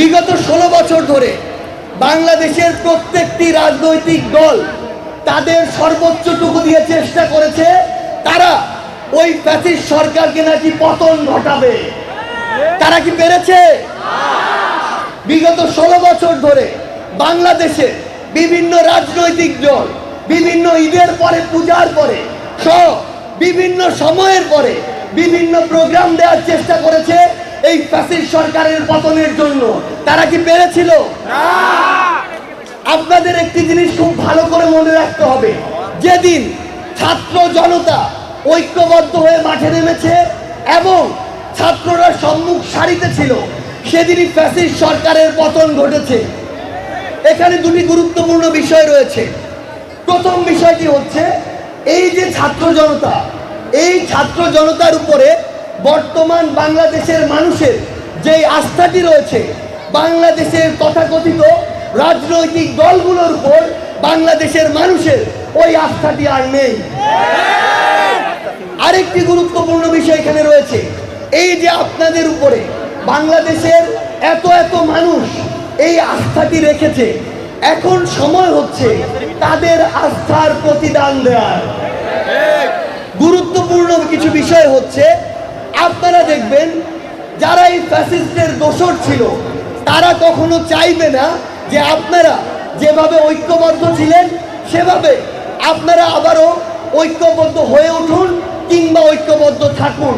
বিগত ষোলো বছর ধরে বাংলাদেশের প্রত্যেকটি রাজনৈতিক দল তাদের সর্বোচ্চটুকু দিয়ে চেষ্টা করেছে, তারা ওই প্যাসিস সরকারকে নাকি পতন ঘটাবে। তারা কি পেরেছে? বিগত ষোলো বছর ধরে বাংলাদেশে বিভিন্ন রাজনৈতিক দল, বিভিন্ন ঈদের পরে, পূজার পরে সব বিভিন্ন সময়ের পরে বিভিন্ন প্রোগ্রাম দেওয়ার চেষ্টা করেছে। এই ফ্যাসিস্ট সরকারের পতনের জন্য। তারা কি পেরেছিল? আপনাদের একটি জিনিস খুব ভালো করে মনে রাখতে হবে। যেদিন ছাত্র জনতা ঐক্যবদ্ধ হয়ে মাঠে নেমেছে এবং ছাত্ররা সম্মুখ সারিতে ছিল সেদিনই ফ্যাসিস্ট সরকারের পতন ঘটেছে। এখানে দুটি গুরুত্বপূর্ণ বিষয় রয়েছে। প্রথম বিষয়টি হচ্ছে এই যে ছাত্র জনতা এই ছাত্র জনতার উপরে বর্তমান বাংলাদেশের মানুষের যে আস্থাটি রয়েছে, বাংলাদেশের তথাকথিত রাজনৈতিক দলগুলোর উপর বাংলাদেশের মানুষের ওই আস্থাটি আর নেই। আরেকটি গুরুত্বপূর্ণ বিষয় এখানে রয়েছে, এই যে আপনাদের উপরে বাংলাদেশের এত এত মানুষ এই আস্থাটি রেখেছে, এখন সময় হচ্ছে তাদের আস্থার প্রতিদান দেওয়ার। গুরুত্বপূর্ণ কিছু বিষয় হচ্ছে আপনারা দেখবেন, যারা এই ফ্যাসিস্টের দোষর ছিল, তারা কখনো চাইবে না যে আপনারা যেভাবে ঐক্যবদ্ধ ছিলেন, সেভাবে আপনারা আবারও ঐক্যবদ্ধ হয়ে উঠুন কিংবা ঐক্যবদ্ধ থাকুন।